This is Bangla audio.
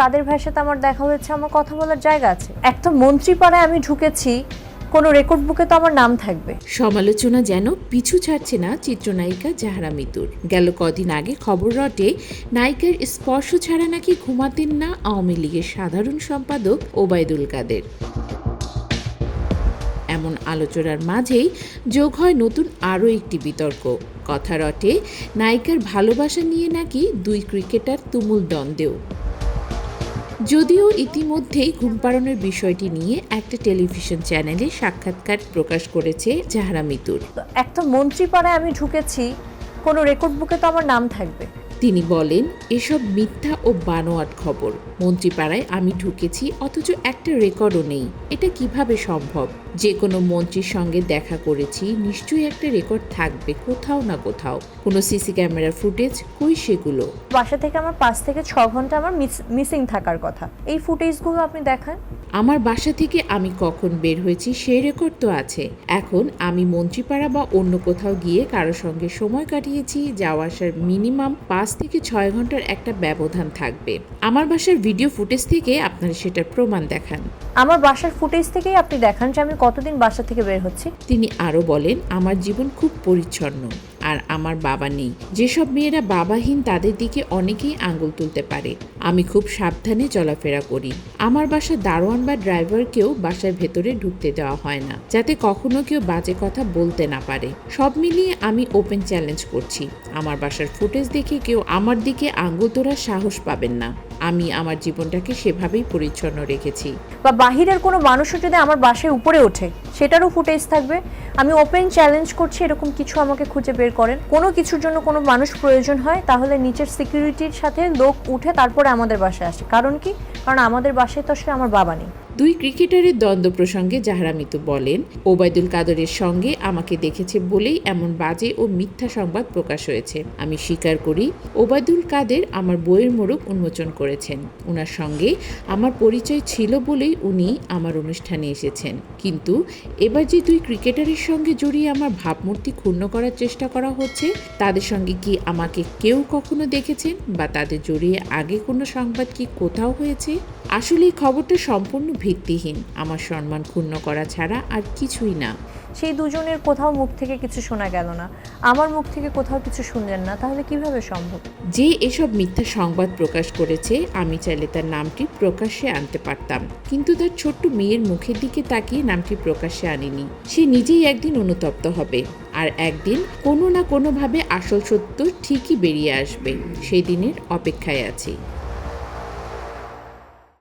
কাদের ভাইয়ের সাথে আমার দেখা হয়েছে, আমার কথা বলার জায়গা আছে। একটা মন্ত্রী পাড়ায় আমি ঢুকেছি, কোনো রেকর্ড বুকে তো আমার নাম থাকবে। সমালোচনা যেন পিছু ছাড়ছে না চিত্রনায়িকা জাহরা মিতুর। গেল কদিন আগে খবর রটে, নায়িকার স্পর্শ ছাড়া নাকি ঘুমাতেন না আওয়ামী লীগের সাধারণ সম্পাদক ওবায়দুল কাদের। এমন আলোচনার মাঝেই যোগ হয় নতুন আরও একটি বিতর্ক। কথা রটে, নায়িকার ভালোবাসা নিয়ে নাকি দুই ক্রিকেটার তুমুল দ্বন্দ্বেও। যদিও ইতিমধ্যেই ঘুম পাড়ানোর বিষয়টি নিয়ে একটা টেলিভিশন চ্যানেলে সাক্ষাৎকার প্রকাশ করেছে জাহারা মিতুর। একটা মন্ত্রীপাড়ায় আমি ঢুকেছি কোনো রেকর্ড বুকে তো আমার নাম থাকবে। তিনি বলেন এসব মিথ্যা ও বানোয়াট খবর। মন্ত্রীপাড়ায় আমি ঢুকেছি অথচ একটা রেকর্ডও নেই। এটা কীভাবে সম্ভব? যে কোনো মন্ত্রীর সঙ্গে দেখা করেছি নিশ্চয়ই একটা রেকর্ড থাকবে কোথাও না কোথাও। কোনো সিসি ক্যামেরার ফুটেজ কই সেগুলো? বাসা থেকে আমার পাঁচ থেকে ছ ঘণ্টা আমার মিসিং থাকার কথা। এই ফুটেজগুলো আপনি দেখান। আমার বাসা থেকে আমি কখন বের হয়েছি সেই রেকর্ড তো আছে। এখন আমি মন্ত্রীপাড়া বা অন্য কোথাও গিয়ে কারোর সঙ্গে সময় কাটিয়েছি যাওয়া আসার মিনিমাম পাঁচ থেকে ছয় ঘণ্টার একটা ব্যবধান থাকবে। আমার বাসার ভিডিও ফুটেজ থেকে আপনারা সেটার প্রমাণ দেখান। আমার বাসার ফুটেজ থেকেই আপনি দেখান যে আমি কতদিন বাসা থেকে বের হচ্ছি? তিনি আরও বলেন, আমার জীবন খুব পরিচ্ছন্ন আর আমার বাবা নেই। যেসব মেয়েরা বাবাহীন তাদের দিকে অনেকেই আঙুল তুলতে পারে। আমি খুব সাবধানে চলাফেরা করি। আমার বাসার দারোয়ান বা ড্রাইভারকেও বাসার ভেতরে ঢুকতে দেওয়া হয় না, যাতে কখনো কেউ বাজে কথা বলতে না পারে। সব মিলিয়ে আমি ওপেন চ্যালেঞ্জ করছি। আমার বাসার ফুটেজ দেখে কেউ আমার দিকে আঙ্গুল তোলার সাহস পাবেন না। আমি আমার জীবনটাকে সেভাবেই পরিচ্ছন্ন রেখেছি। বা বাহিরের কোনো মানুষও যদি আমার বাসায় উপরে ওঠে, সেটারও ফুটেজ থাকবে। আমি ওপেন চ্যালেঞ্জ করছি, এরকম কিছু আমাকে খুঁজে বের করেন। কোনো কিছুর জন্য কোনো মানুষ প্রয়োজন হয়, তাহলে নিচের সিকিউরিটির সাথে লোক উঠে তারপরে আমাদের বাসায় আসে। কারণ কি? কারণ আমাদের বাসায় তো আসলে আমার বাবা নেই। দুই ক্রিকেটারের দ্বন্দ্ব প্রসঙ্গে জাহরা মিতু বলেন, ওবায়দুল কাদরের সঙ্গে আমাকে দেখেছে বলেই এমন বাজে ও মিথ্যা সংবাদ প্রকাশ হয়েছে। আমি স্বীকার করি, ওবায়দুল কাদের আমার বইয়ের মোড়ক উন্মোচন করেছেন। ওনার সঙ্গে আমার পরিচয় ছিল বলেই উনি আমার অনুষ্ঠানে এসেছেন। কিন্তু এবার যে দুই ক্রিকেটারের সঙ্গে জড়িয়ে আমার ভাবমূর্তি ক্ষুণ্ণ করার চেষ্টা করা হচ্ছে, তাদের সঙ্গে কি আমাকে কেউ কখনো দেখেছেন বা তাদের জড়িয়ে আগে কোনো সংবাদ কি কোথাও হয়েছে? আসলে এই খবরটা সম্পূর্ণ ভিত্তিহীন। আমার সম্মান ক্ষুণ্ণ করা ছাড়া আর কিছুই না। সেই দুজনের কোথাও মুখ থেকে কিছু শোনা গেল না। আমার মুখ থেকে কোথাও কিছু শুনলেন না তাহলে কীভাবে সম্ভব? যে এসব মিথ্যা সংবাদ প্রকাশ করেছে আমি চাইলে তার নামটি প্রকাশ্যে আনতে পারতাম। কিন্তু তার ছোট্ট মেয়ের মুখের দিকে তাকিয়ে নামটি প্রকাশ্যে আনিনি। সে নিজেই একদিন অনুতপ্ত হবে আর একদিন কোনো না কোনোভাবে আসল সত্য ঠিকই বেরিয়ে আসবে। সেই দিনের অপেক্ষায় আছি।